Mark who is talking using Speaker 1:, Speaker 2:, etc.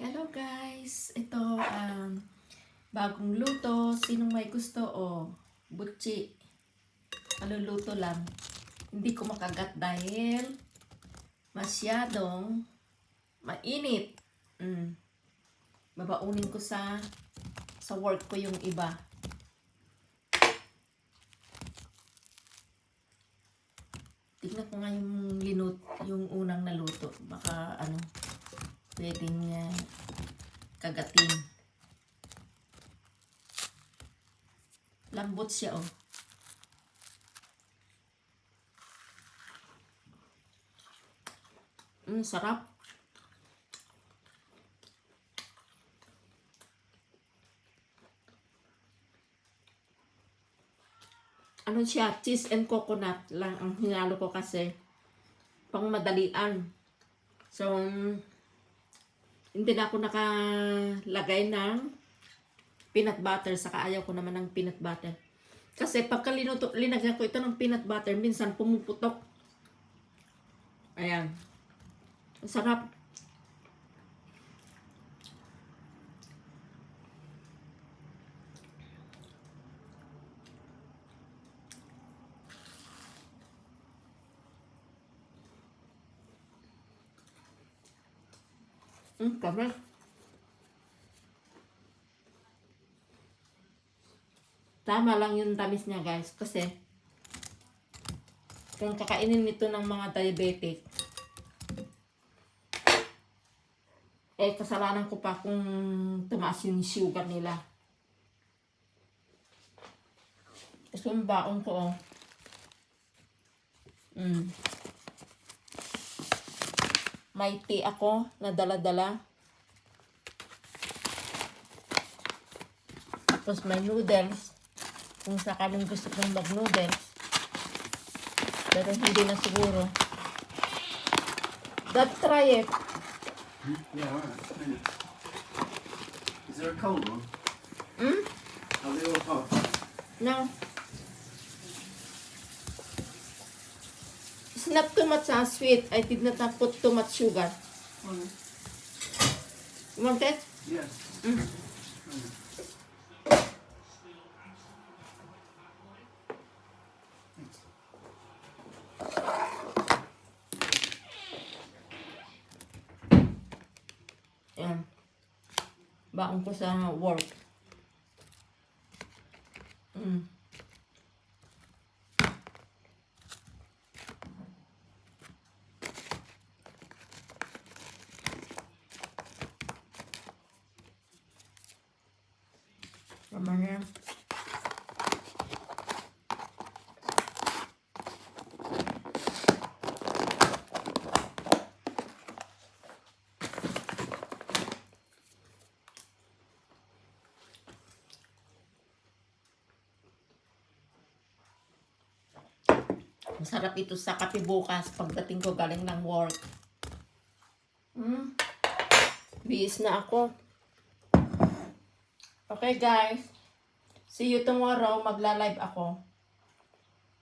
Speaker 1: Hello guys! Ito, um, bagong luto. Sinong may gusto o butchi? Maluluto lang. Hindi ko makagat dahil masyadong mainit. Mm. Babaunin ko sa sa work ko yung iba. Tignan ko nga yung linut, yung unang naluto. Baka ano, pwedeng uh, kagatin. Lambot siya oh. Mm, sarap. Ano siya, cheese and coconut lang ang hinalo ko kasi pang madalian. So, mm, hindi na ako nakalagay ng peanut butter. Saka ayaw ko naman ng peanut butter. Kasi pagka linuto, linagyan ko ito ng peanut butter, minsan pumuputok. Ayan. Sarap. Mm, kami. Tama lang yung tamis niya guys. Kasi, kung kakainin nito ng mga diabetic, eh kasalanan ko pa kung tumaas yung sugar nila. Gusto yung baon ko oh. Mm. May tea ako na dala-dala. Tapos may noodles. Kung sakaling gusto kong mag-noodles. Pero hindi na siguro. Dad, try it.
Speaker 2: Yeah, alright. Is there a cold one?
Speaker 1: Hmm?
Speaker 2: Are they all hot?
Speaker 1: No. Not too much uh, sweet. I did not uh, put too much sugar. You want it?
Speaker 2: Yes.
Speaker 1: Mm.
Speaker 2: Thanks.
Speaker 1: Ayan. Baon ko sa work. Mm. Yan. Masarap ito sa kape bukas pagdating ko galing ng work. Mm. Bihis na ako. Okay guys. See you tomorrow. Magla-live ako.